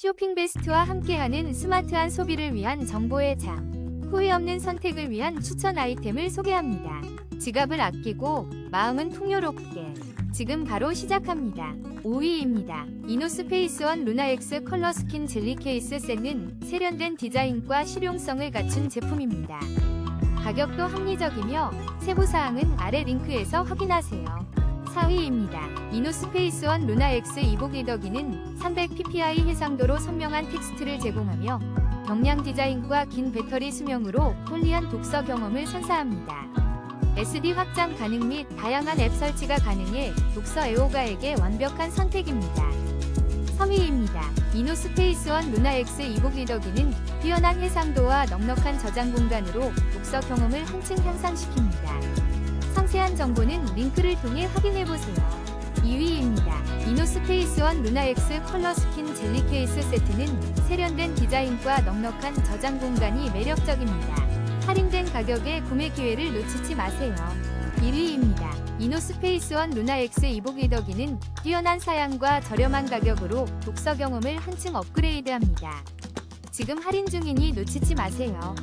쇼핑 베스트와 함께하는 스마트한 소비를 위한 정보의 장. 후회 없는 선택을 위한 추천 아이템을 소개합니다. 지갑을 아끼고 마음은 풍요롭게. 지금 바로 시작합니다. 5위입니다. 이노스페이스원 루나엑스 컬러 스킨 젤리 케이스 셋은 세련된 디자인과 실용성을 갖춘 제품입니다. 가격도 합리적이며 세부사항은 아래 링크에서 확인하세요. 4위입니다. 이노스페이스원 루나엑스 이복 리더기는 300ppi 해상도로 선명한 텍스트를 제공하며 경량 디자인과 긴 배터리 수명으로 편리한 독서 경험을 선사합니다. SD 확장 가능 및 다양한 앱 설치가 가능해 독서 애호가에게 완벽한 선택입니다. 3위입니다. 이노스페이스원 루나엑스 이복 리더기는 뛰어난 해상도와 넉넉한 저장 공간으로 독서 경험을 한층 향상시킵니다. 상세한 정보는 링크를 통해 확인해보세요. 2위입니다. 이노스페이스원 루나엑스 컬러 스킨 젤리 케이스 세트는 세련된 디자인과 넉넉한 저장 공간이 매력적입니다. 할인된 가격에 구매 기회를 놓치지 마세요. 1위입니다. 이노스페이스원 루나엑스 이복 리더기는 뛰어난 사양과 저렴한 가격으로 독서 경험을 한층 업그레이드합니다. 지금 할인 중이니 놓치지 마세요.